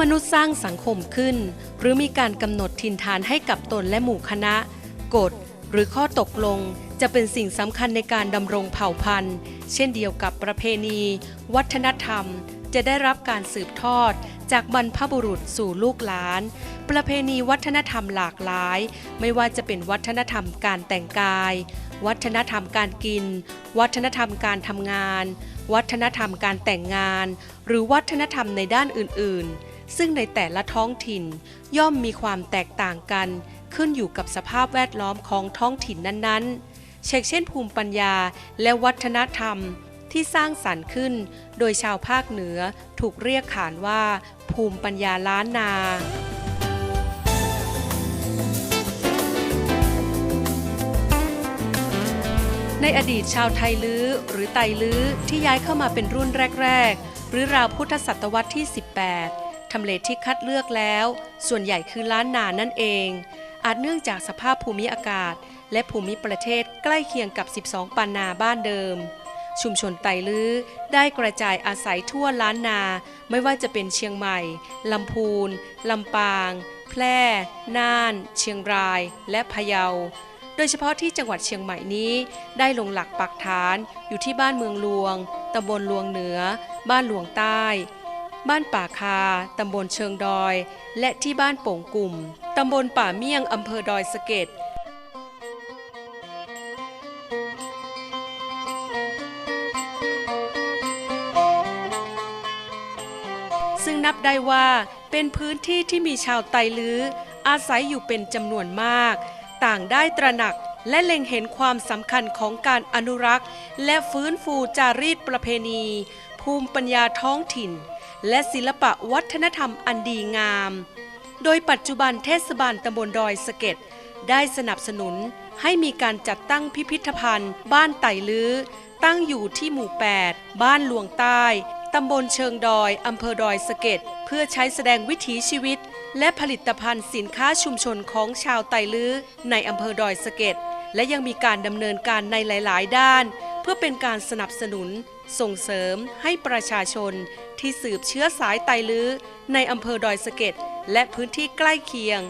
มนุษย์สร้างสังคมขึ้น หรือมีการกำหนดทินฐานให้กับตนและหมู่คณะ กฎ หรือข้อตกลงจะเป็นสิ่งสำคัญในการดำรงเผ่าพันธุ์ เช่นเดียวกับประเพณี วัฒนธรรม จะได้รับการสืบทอด จากบรรพบุรุษสู่ลูกหลาน ประเพณีวัฒนธรรมหลากหลาย ไม่ว่าจะเป็นวัฒนธรรมการแต่งกาย วัฒนธรรมการกิน วัฒนธรรมการทำงาน วัฒนธรรมการแต่งงาน หรือวัฒนธรรมในด้านอื่น ๆ ซึ่งในแต่ละท้องถิ่นย่อมมีความแตกต่างกัน ขึ้นอยู่กับสภาพแวดล้อมของท้องถิ่นนั้นๆ เช่นเช่นภูมิปัญญาและวัฒนธรรมที่สร้างสรรค์ขึ้น โดยชาวภาคเหนือถูกเรียกขานว่า ภูมิปัญญาล้านนาในอดีตชาวไทยลื้อหรือไตลื้อที่ย้ายเข้ามาเป็นรุ่นแรก ๆ หรือราวพุทธศตวรรษที่ 18 ทำเลที่คัดเลือกแล้ว ส่วนใหญ่คือล้านนานั่นเอง อาจเนื่องจากสภาพภูมิอากาศ และภูมิประเทศใกล้เคียงกับ 12 ปันนาบ้านเดิม ชุมชนไตลื้อได้กระจายอาศัยทั่วล้านนา ไม่ว่าจะเป็นเชียงใหม่ ลำพูน ลำปาง แพร่ น่าน เชียงราย และพะเยาโดยเฉพาะที่จังหวัดเชียงใหม่นี้ ได้ลงหลักปักฐานอยู่ที่บ้านเมืองหลวง ตำบลหลวงเหนือ บ้านหลวงใต้ บ้านป่าคา ตำบลเชิงดอย และที่บ้านโป่งกลุ่ม ตำบลป่าเมี่ยง อำเภอดอยสะเก็ดซึ่งนับได้ว่าเป็นพื้นที่ที่มีชาวไตลื้อ อาศัยอยู่เป็นจำนวนมาก ต่างได้ตระหนักและเล็งเห็นความสำคัญของการอนุรักษ์ และฟื้นฟูจารีตประเพณี ภูมิปัญญาท้องถิ่น และศิลปะวัฒนธรรมอันดีงาม โดยปัจจุบันเทศบาลตำบลดอยสะเก็ดได้สนับสนุนให้มีการจัดตั้งพิพิธภัณฑ์ บ้านไต่ลื้อ ตั้งอยู่ที่หมู่ 8 บ้านหลวงใต้ตำบลเชิงดอยอำเภอดอยสะเก็ดเพื่อใช้แสดงวิถีชีวิต และผลิตภัณฑ์สินค้าชุมชนของชาวไตลื้อในอำเภอดอยสะเก็ดและยังมีการดำเนินการในหลาย ๆ ด้าน เพื่อเป็นการสนับสนุน ส่งเสริมให้ประชาชนที่สืบเชื้อสายไตลื้อในอำเภอดอยสะเก็ดและพื้นที่ใกล้เคียง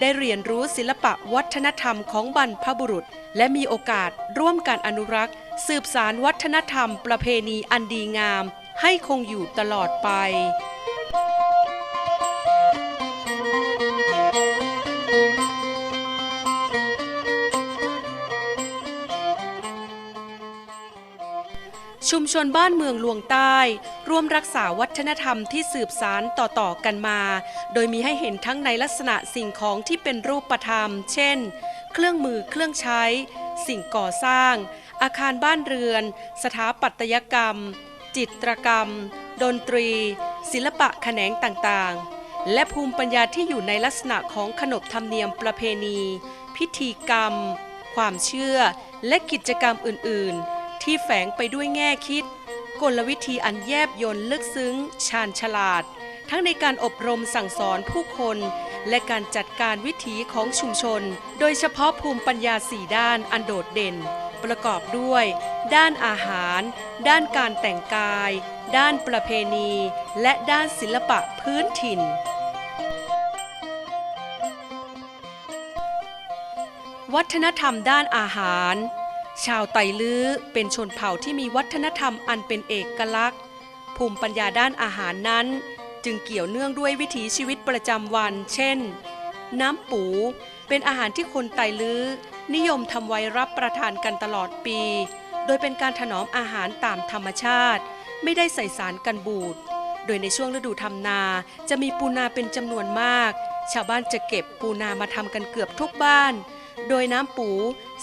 ได้เรียนรู้ศิลปะวัฒนธรรมของบรรพบุรุษ และมีโอกาสร่วมกันอนุรักษ์ สืบสารวัฒนธรรมประเพณีอันดีงาม ให้คงอยู่ตลอดไป ชุมชนบ้านเมืองลวงใต้ ร่วมรักษาวัฒนธรรมที่สืบสารต่อๆกันมา โดยมีให้เห็นทั้งในลักษณะสิ่งของที่เป็นรูปธรรม เช่น เครื่องมือเครื่องใช้ สิ่งก่อสร้าง อาคารบ้านเรือน สถาปัตยกรรม จิตรกรรม ดนตรี ศิลปะแขนงต่างๆ และภูมิปัญญาที่อยู่ในลักษณะของขนบธรรมเนียมประเพณี พิธีกรรม ความเชื่อ และกิจกรรมอื่นๆ ที่แฝงไปด้วยแง่คิด กลวิธีอันแยบยลลึกซึ้ง ชาญฉลาด ทั้งในการอบรมสั่งสอนผู้คน และการจัดการวิถีของชุมชน โดยเฉพาะภูมิปัญญาสี่ด้านอันโดดเด่น ประกอบด้วย ด้านอาหาร ด้านการแต่งกาย ด้านประเพณี และด้านศิลปะพื้นถิ่นวัฒนธรรมด้านอาหาร ชาวไตลื้อเป็นชนเผ่าที่มีวัฒนธรรมอันเป็นเอกลักษณ์ ภูมิปัญญาด้านอาหารนั้น จึงเกี่ยวเนื่องด้วยวิถีชีวิตประจำวัน เช่น น้ำปู เป็นอาหารที่คนไตลื้อนิยมทำไว้รับประทานกันตลอดปี โดยเป็นการถนอมอาหารตามธรรมชาติ ไม่ได้ใส่สารกันบูด โดยในช่วงฤดูทำนา จะมีปูนาเป็นจำนวนมาก ชาวบ้านจะเก็บปูนามาทำกันเกือบทุกบ้าน โดยน้ำปู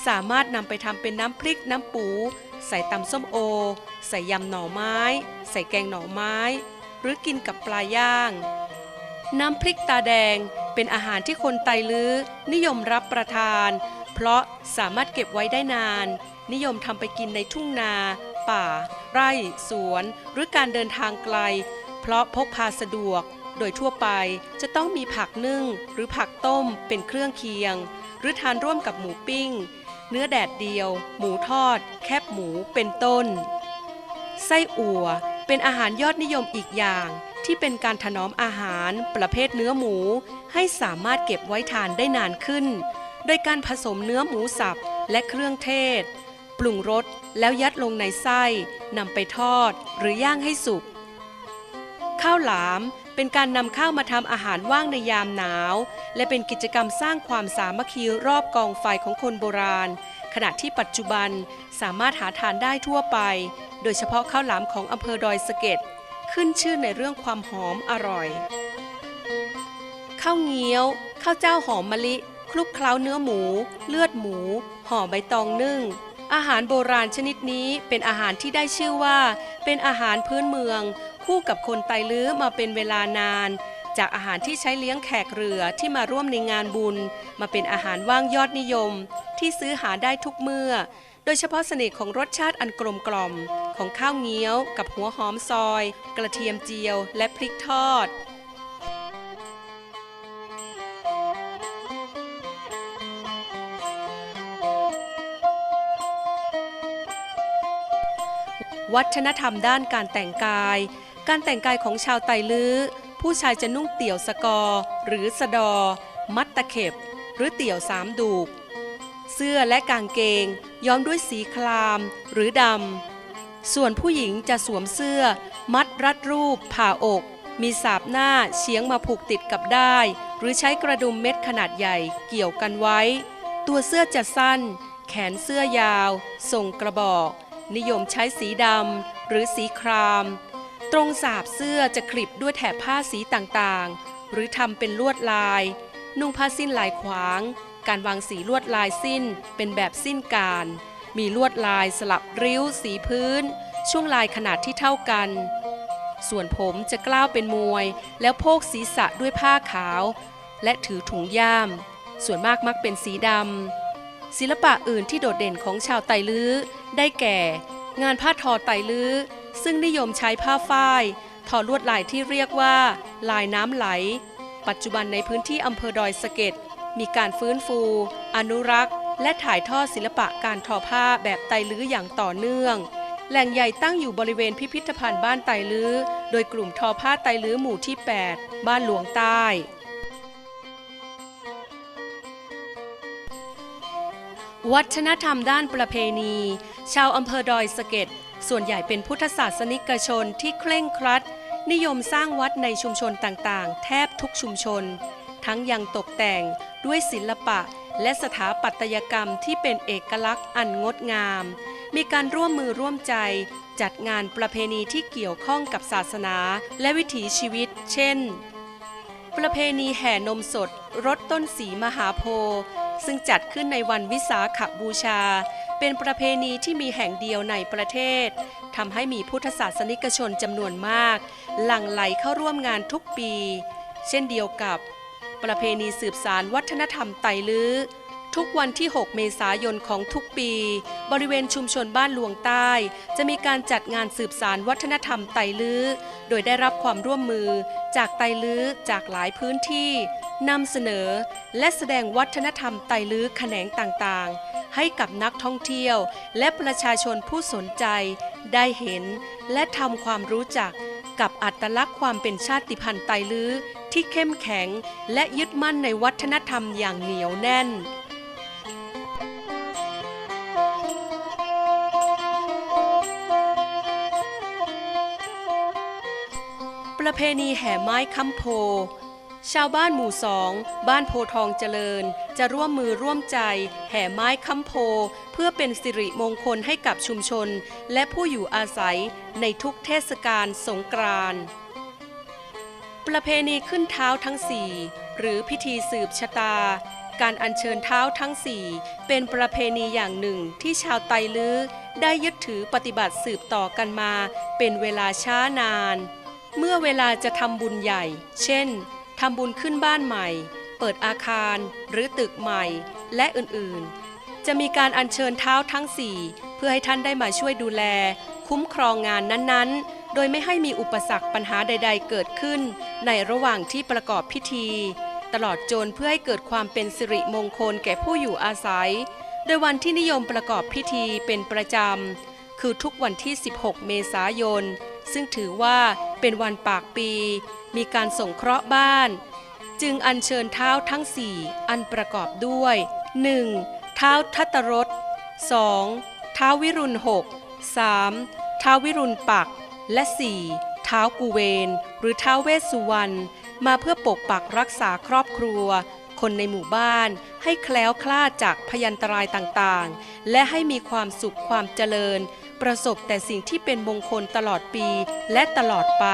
สามารถนำไปทำเป็นน้ำพริกน้ำปู ใส่ตำส้มโอ ใส่ยำหน่อไม้ ใส่แกงหน่อไม้ หรือกินกับปลาย่าง น้ำพริกตาแดงเป็นอาหารที่คนไตลื้อนิยมรับประทาน เพราะสามารถเก็บไว้ได้นาน นิยมทำไปกินในทุ่งนา ป่า ไร่ สวน หรือการเดินทางไกล เพราะพกพาสะดวก โดยทั่วไปจะต้องมีผักนึ่ง หรือผักต้มเป็นเครื่องเคียง หรือทานร่วมกับหมูปิ้ง เนื้อแดดเดียว หมูทอด แคบหมูเป็นต้น ไส้อั่วเป็นอาหารยอดนิยมอีกอย่าง ที่ที่เป็นการถนอมอาหารประเภทเนื้อหมู ให้สามารถเก็บไว้ทานได้นานขึ้น โดยการผสมเนื้อหมูสับและเครื่องเทศ ปรุงรสแล้วยัดลงในไส้นำไปทอดหรือย่างให้สุก ข้าวหลามเป็นการนำข้าวมาทำอาหารว่างในยามหนาว และเป็นกิจกรรมสร้างความสามัคคีรอบกองไฟของคนโบราณ ขณะที่ปัจจุบันสามารถหาทานได้ทั่วไป โดยเฉพาะข้าวหลามของอำเภอดอยสะเก็ดขึ้นชื่อในเรื่องความหอมอร่อย ข้าวเงี้ยว ข้าวเจ้าหอมมะลิ คลุกเคล้าเนื้อหมู เลือดหมู ห่อใบตองนึ่งอาหารโบราณชนิดนี้เป็นอาหารที่ได้ชื่อว่า เป็นอาหารพื้นเมือง คู่กับคนไตลื้อมาเป็นเวลานาน จากอาหารที่ใช้เลี้ยงแขกเรือที่มาร่วมในงานบุญ มาเป็นอาหารว่างยอดนิยม ที่ซื้อหาได้ทุกเมื่อ โดยเฉพาะเสน่ห์ของรสชาติอันกลมกล่อม ของข้าวเงี้ยว กับหัวหอมซอย กระเทียมเจียว และพริกทอดวัฒนธรรมด้านการแต่งกาย การแต่งกายของชาวไตลื้อ ผู้ชายจะนุ่งเตี่ยวสกอ หรือสะดอ มัดตะเข็บ หรือเตี่ยวสามดูก เสื้อและกางเกง ย้อมด้วยสีครามหรือดำ ส่วนผู้หญิงจะสวมเสื้อ มัดรัดรูป ผ่าอก มีสาบหน้าเฉียงมาผูกติดกับได้ หรือใช้กระดุมเม็ดขนาดใหญ่เกี่ยวกันไว้ ตัวเสื้อจะสั้น แขนเสื้อยาว ทรงกระบอก นิยมใช้สีดำหรือสีคราม ตรงสาบเสื้อจะคลิปด้วยแถบผ้าสีต่างๆ หรือทำเป็นลวดลาย นุ่งผ้าสิ้นลายขวาง การวางสีลวดลายสิ้นเป็นแบบสิ้นการ มีลวดลายสลับริ้ว สีพื้น ช่วงลายขนาดที่เท่ากัน ส่วนผมจะกล้าวเป็นมวย แล้วโพกศีรษะด้วยผ้าขาว และถือถุงย่าม ส่วนมากมักเป็นสีดำศิลปะอื่นที่โดดเด่นของชาวไตลื้อได้แก่ งานผ้าทอไตลื้อ ซึ่งนิยมใช้ผ้าฝ้ายทอลวดลายที่เรียกว่า ลายน้ำไหล ปัจจุบันในพื้นที่อำเภอดอยสะเก็ดมีการฟื้นฟู อนุรักษ์ และถ่ายทอดศิลปะการทอผ้าแบบไตลื้ออย่างต่อเนื่อง แหล่งใหญ่ตั้งอยู่บริเวณพิพิธภัณฑ์บ้านไตลื้อ โดยกลุ่มทอผ้าไตลื้อหมู่ที่ 8 บ้านหลวงใต้วัฒนธรรมด้านประเพณี ชาวอำเภอดอยสะเก็ด ส่วนใหญ่เป็นพุทธศาสนิกชนที่เคร่งครัด นิยมสร้างวัดในชุมชนต่างๆ แทบทุกชุมชน ทั้งยังตกแต่งด้วยศิลปะ และสถาปัตยกรรมที่เป็นเอกลักษณ์อันงดงาม มีการร่วมมือร่วมใจ จัดงานประเพณีที่เกี่ยวข้องกับศาสนา และวิถีชีวิต เช่น ประเพณีแห่นมสดรถต้นสีมหาโพธิ์ซึ่งจัดขึ้นในวันวิสาขบูชา เป็นประเพณีที่มีแห่งเดียวในประเทศทำให้มีพุทธศาสนิกชนจำนวนมาก หลั่งไหลเข้าร่วมงานทุกปี เช่นเดียวกับ ประเพณีสืบสารวัฒนธรรมไตลื้อทุกวันที่ 6 เมษายนของทุกปี บริเวณชุมชนบ้านหลวงใต้ จะมีการจัดงานสืบสารวัฒนธรรมไตลื้อ โดยได้รับความร่วมมือจากไตลื้อจากหลายพื้นที่นำเสนอ และแสดงวัฒนธรรมไตลื้อแขนงต่างๆ ให้กับนักท่องเที่ยว และประชาชนผู้สนใจ ได้เห็นและทำความรู้จักกับอัตลักษณ์ความเป็นชาติพันธุ์ไตลื้อที่เข้มแข็งและยึดมั่นในวัฒนธรรมอย่างเหนียวแน่นประเพณีแห่ไม้ค้ำโพ ชาวบ้านหมู่สอง บ้านโพทองเจริญ จะร่วมมือร่วมใจ แห่ไม้ค้ำโพ เพื่อเป็นสิริมงคลให้กับชุมชน และผู้อยู่อาศัยในทุกเทศกาลสงกรานต์ประเพณีขึ้นเท้าทั้งสี่หรือพิธีสืบชะตา การอัญเชิญเท้าทั้งสี่เป็นประเพณีอย่างหนึ่งที่ชาวไตลื้อได้ยึดถือปฏิบัติสืบต่อกันมา เป็นเวลาช้านาน เมื่อเวลาจะทำบุญใหญ่ เช่นทำบุญขึ้นบ้านใหม่ เปิดอาคารหรือตึกใหม่และอื่นๆ จะมีการอัญเชิญเท้าทั้งสี่เพื่อให้ท่านได้มาช่วยดูแล คุ้มครองงานนั้นๆ โดยไม่ให้มีอุปสรรคปัญหาใด ๆ เกิดขึ้น ในระหว่างที่ประกอบพิธี ตลอดจนเพื่อให้เกิดความเป็นสิริมงคลแก่ผู้อยู่อาศัย โดยวันที่นิยมประกอบพิธีเป็นประจำ คือทุกวันที่ 16 เมษายน ซึ่งถือว่าเป็นวันปากปี มีการส่งเคราะห์บ้าน จึงอัญเชิญเท้าทั้งสี่อันประกอบด้วย 1. เท้าทัตตรส 2. เท้าวิรุณหก 3. เท้าวิรุณปัก และ 4. เท้ากูเวน หรือเท้าเวสสุวรรณมาเพื่อปกปักรักษาครอบครัว คนในหมู่บ้านให้แคล้วคลาดจากพยันตรายต่างๆ และให้มีความสุขความเจริญ ประสบแต่สิ่งที่เป็นมงคลตลอดปีและตลอดไป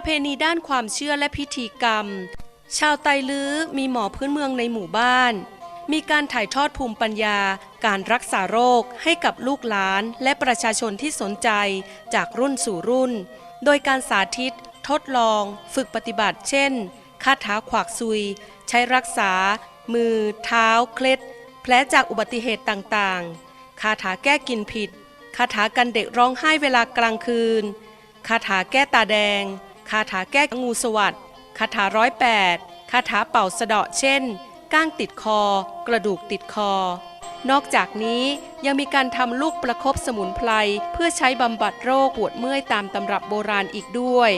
ประเพณีด้านความเชื่อและพิธีกรรม ชาวไตลื้อมีหมอพื้นเมืองในหมู่บ้าน มีการถ่ายทอดภูมิปัญญา การรักษาโรคให้กับลูกหลานและประชาชนที่สนใจจากรุ่นสู่รุ่น โดยการสาธิต ทดลอง ฝึกปฏิบัติ เช่นคาถาขวากซุย ใช้รักษา มือ เท้า เคล็ด แผลจากอุบัติเหตุต่างๆ คาถาแก้กินผิด คาถากันเด็กร้องไห้เวลากลางคืน คาถาแก้ตาแดง คาถาแก้งูสวัสดคาถาร้อยแปดคาถาเป่าสะเดาะเช่น ก้างติดคอ กระดูกติดคอ นอกจากนี้ยังมีการทำลูกประคบสมุนไพรเพื่อใช้บำบัดโรคปวดเมื่อยตามตำรับโบราณอีกด้วย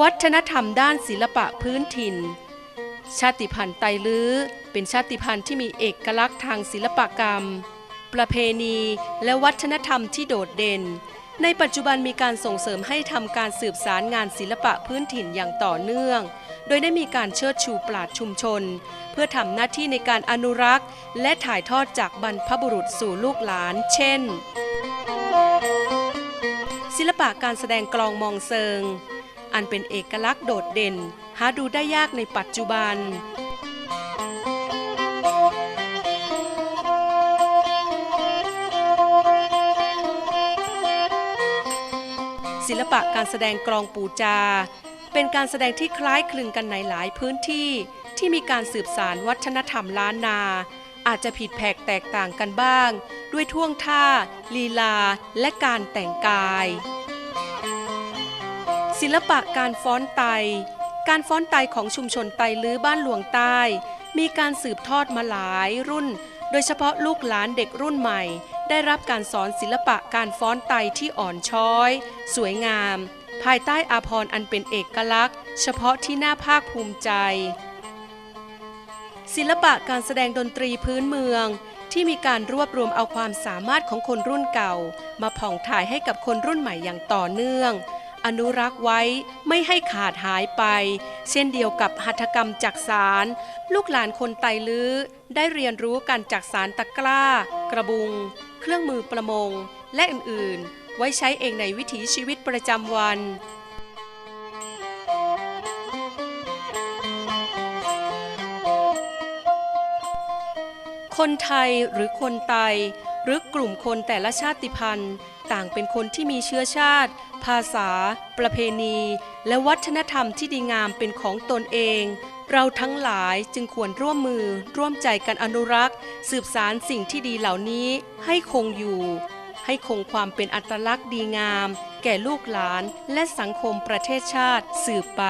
วัฒนธรรมด้านศิลปะพื้นถิ่น ชาติพันธุ์ไตลื้อ เป็นชาติพันธุ์ที่มีเอกลักษณ์ทางศิลปกรรม ประเพณีและวัฒนธรรมที่โดดเด่น ในปัจจุบันมีการส่งเสริมให้ทำการสืบสารงานศิลปะพื้นถิ่นอย่างต่อเนื่อง โดยได้มีการเชิดชูปราดชุมชน เพื่อทำหน้าที่ในการอนุรักษ์ และถ่ายทอดจากบรรพบุรุษสู่ลูกหลาน เช่น ศิลปะการแสดงกลองมองเซิง อันเป็นเอกลักษณ์โดดเด่น หาดูได้ยากในปัจจุบัน ศิลปะการแสดงกลองปูจา เป็นการแสดงที่คล้ายคลึงกันในหลายพื้นที่ ที่มีการสืบสารวัฒนธรรมล้านนา อาจจะผิดแผกแตกต่างกันบ้าง ด้วยท่วงท่า ลีลา และการแต่งกาย ศิลปะการฟ้อนไต การฟ้อนไตของชุมชนไตลื้อบ้านหลวงใต้ มีการสืบทอดมาหลายรุ่น โดยเฉพาะลูกหลานเด็กรุ่นใหม่ ได้รับการสอนศิลปะการฟ้อนไตที่อ่อนช้อย สวยงาม ภายใต้อาภรณ์อันเป็นเอกลักษณ์ เฉพาะที่น่าภาคภูมิใจ ศิลปะการแสดงดนตรีพื้นเมืองที่มีการรวบรวมเอาความสามารถของคนรุ่นเก่า มาผ่องถ่ายให้กับคนรุ่นใหม่อย่างต่อเนื่อง อนุรักษ์ไว้ไม่ให้ขาดหายไป เช่นเดียวกับหัตถกรรมจักสาร ลูกหลานคนไตลื้อ ได้เรียนรู้การจักสารตะกร้า กระบุง เครื่องมือประมง และอื่นๆ ไว้ใช้เองในวิถีชีวิตประจำวัน คนไทยหรือคนไตหรือกลุ่มคนแต่ละชาติพันธุ์ ต่างเป็นคนที่มีเชื้อชาติ ภาษา ประเพณี และวัฒนธรรมที่ดีงามเป็นของตนเอง เราทั้งหลายจึงควรร่วมมือ ร่วมใจกันอนุรักษ์ สืบสารสิ่งที่ดีเหล่านี้ให้คงอยู่ ให้คงความเป็นอัตลักษณ์ดีงาม แก่ลูกหลานและสังคมประเทศชาติสืบไป